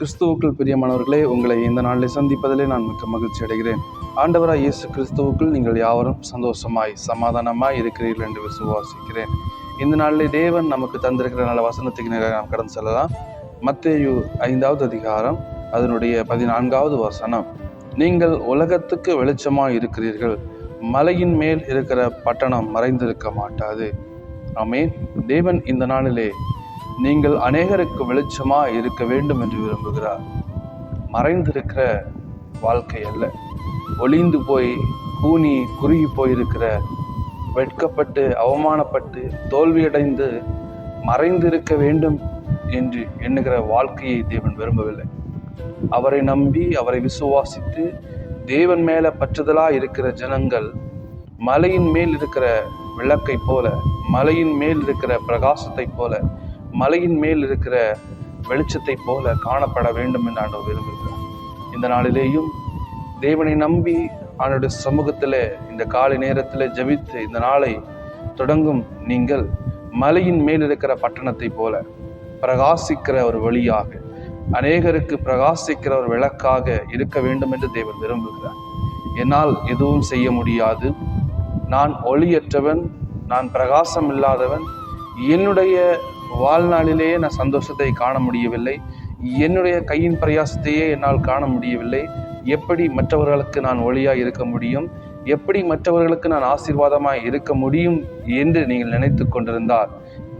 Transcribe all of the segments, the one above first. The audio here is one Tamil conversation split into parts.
கிறிஸ்துவுக்குள் பிரியமானவர்களே உங்களை இந்த நாளில் சந்திப்பதிலே நான் மிக்க மகிழ்ச்சி அடைகிறேன். ஆண்டவராக இயேசு கிறிஸ்துவுக்குள் நீங்கள் யாவரும் சந்தோஷமாய் சமாதானமாய் இருக்கிறீர்கள் என்று விசுவாசிக்கிறேன். இந்த நாளில் தேவன் நமக்கு தந்திருக்கிற நல்ல வசனத்துக்கு நேராக நாம் கடந்து செல்லலாம். மத்தேயு ஐந்தாவது அதிகாரம் அதனுடைய பதினான்காவது வசனம். நீங்கள் உலகத்துக்கு வெளிச்சமாக இருக்கிறீர்கள் மலையின் மேல் இருக்கிற பட்டணம் மறைந்திருக்க மாட்டாது. ஆமே தேவன் இந்த நாளிலே நீங்கள் அநேகருக்கு வெளிச்சமாக இருக்க வேண்டும் என்று விரும்புகிறார். மறைந்திருக்கிற வாழ்க்கை அல்ல. ஒளிந்து போய் கூனி குறுகி போயிருக்கிற வெட்கப்பட்டு அவமானப்பட்டு தோல்வியடைந்து மறைந்திருக்க வேண்டும் என்று எண்ணுகிற வாழ்க்கையை தேவன் விரும்பவில்லை. அவரை நம்பி அவரை விசுவாசித்து தேவன் மேலே பற்றுதலாக இருக்கிற ஜனங்கள் மலையின் மேல் இருக்கிற விளக்கை போல மலையின் மேல் இருக்கிற பிரகாசத்தை போல மலையின் மேல் இருக்கிற வெளிச்சத்தை போல காணப்பட வேண்டும் என்று ஆண்டவர் விரும்புகிறார். இந்த நாளிலேயும் தேவனை நம்பி அவனுடைய சமூகத்தில் இந்த காலை நேரத்தில் ஜெபித்து இந்த நாளை தொடங்கும் நீங்கள் மலையின் மேல் இருக்கிற பட்டணத்தை போல பிரகாசிக்கிற ஒரு வழியாக அநேகருக்கு பிரகாசிக்கிற ஒரு விளக்காக இருக்க வேண்டும் என்று தேவன் விரும்புகிறார். என்னால் எதுவும் செய்ய முடியாது. நான் ஒளியற்றவன் நான் பிரகாசம் இல்லாதவன் என்னுடைய வாழ்நாளிலேயே நான் சந்தோஷத்தை காண முடியவில்லை. என்னுடைய கையின் பிரயாசத்தையே என்னால் காண முடியவில்லை. எப்படி மற்றவர்களுக்கு நான் ஒளியாக இருக்க முடியும்? எப்படி மற்றவர்களுக்கு நான் ஆசீர்வாதமாக இருக்க முடியும் என்று நீங்கள் நினைத்து கொண்டிருந்தால்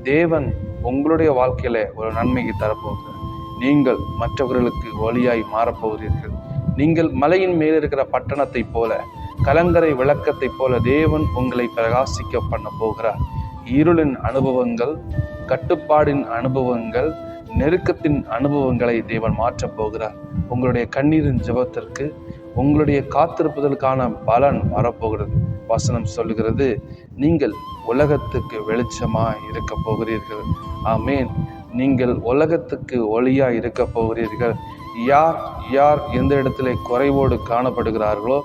தேவன் உங்களுடைய வாழ்க்கையில ஒரு நன்மையை தரப்போகிறார். நீங்கள் மற்றவர்களுக்கு ஒளியாய் மாறப்போகிறீர்கள். நீங்கள் மலையின் மேல் இருக்கிற பட்டணத்தை போல கலங்கரை விளக்கத்தைப் போல தேவன் உங்களை பிரகாசிக்க பண்ண போகிறார். இருளின் அனுபவங்கள் கட்டுப்பாடின் அனுபவங்கள் நெருக்கத்தின் அனுபவங்களை தேவன் மாற்றப் போகிறார். உங்களுடைய கண்ணீரின் ஜெபத்திற்கு உங்களுடைய காத்திருப்பதற்கான பலன் வரப்போகிறது. வசனம் சொல்லுகிறது நீங்கள் உலகத்துக்கு வெளிச்சமாக இருக்க போகிறீர்கள். ஆமேன். நீங்கள் உலகத்துக்கு ஒளியாக இருக்க போகிறீர்கள். யார் யார் எந்த இடத்துல குறைவோடு காணப்படுகிறார்களோ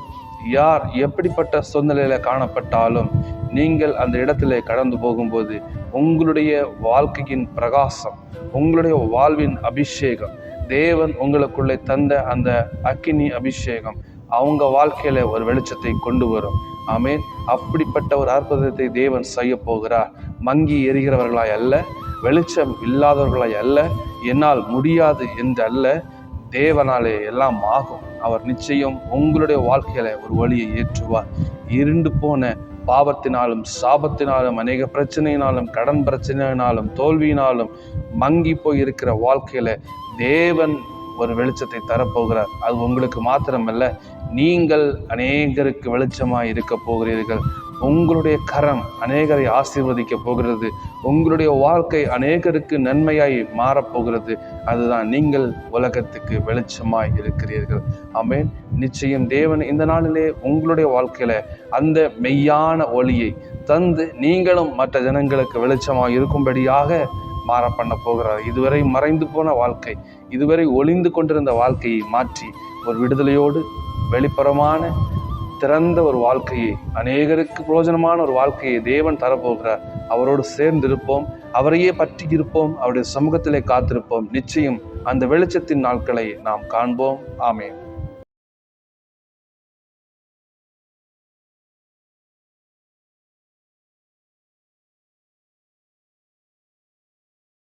யார் எப்படிப்பட்ட சூழ்நிலையில் காணப்பட்டாலும் நீங்கள் அந்த இடத்துல கடந்து போகும்போது உங்களுடைய வாழ்க்கையின் பிரகாசம் உங்களுடைய வாழ்வின் அபிஷேகம் தேவன் உங்களுக்குள்ளே தந்த அந்த அக்கினி அபிஷேகம் அவங்க வாழ்க்கையில ஒரு வெளிச்சத்தை கொண்டு வரும். ஆமேன். அப்படிப்பட்ட ஒரு அற்புதத்தை தேவன் செய்ய போகிறார். மங்கி எரிகிறவர்களாய் அல்ல வெளிச்சம் இல்லாதவர்களாய் அல்ல என்னால் முடியாது என்று அல்ல. தேவனாலே எல்லாம் ஆகும். அவர் நிச்சயம் உங்களுடைய வாழ்க்கையில ஒரு வழியை ஏற்றுவார். இருண்டு போன பாவத்தினாலும் சாபத்தினாலும் அநேக பிரச்சனையினாலும் கடன் பிரச்சனையினாலும் தோல்வியினாலும் மங்கி போய் இருக்கிற வாழ்க்கையில தேவன் ஒரு வெளிச்சத்தை தரப்போகிறார். அது உங்களுக்கு மாத்திரமல்ல நீங்கள் அநேகருக்கு வெளிச்சமாக இருக்க போகிறீர்கள். உங்களுடைய கரம் அநேகரை ஆசீர்வதிக்க போகிறது. உங்களுடைய வாழ்க்கை அநேகருக்கு நன்மையாய் மாறப்போகிறது அதுதான் நீங்கள் உலகத்துக்கு வெளிச்சமாய் இருக்கிறீர்கள். ஆமேன். நிச்சயம் தேவன் இந்த நாளிலே உங்களுடைய வாழ்க்கையில அந்த மெய்யான ஒளியை தந்து நீங்களும் மற்ற ஜனங்களுக்கு வெளிச்சமாக இருக்கும்படியாக மாற பண்ண போகிறார். இதுவரை மறைந்து போன வாழ்க்கை இதுவரை ஒளிந்து கொண்டிருந்த வாழ்க்கையை மாற்றி ஒரு விடுதலையோடு வெளிப்புறமான திறந்த ஒரு வாழ்க்கையை அநேகருக்கு பிரயோஜனமான ஒரு வாழ்க்கையை தேவன் தரப்போகிறார். அவரோடு சேர்ந்திருப்போம் அவரையே பற்றி இருப்போம் அவருடைய சமூகத்திலே காத்திருப்போம். நிச்சயம் அந்த வெளிச்சத்தின் நாட்களை நாம் காண்போம். ஆமேன்.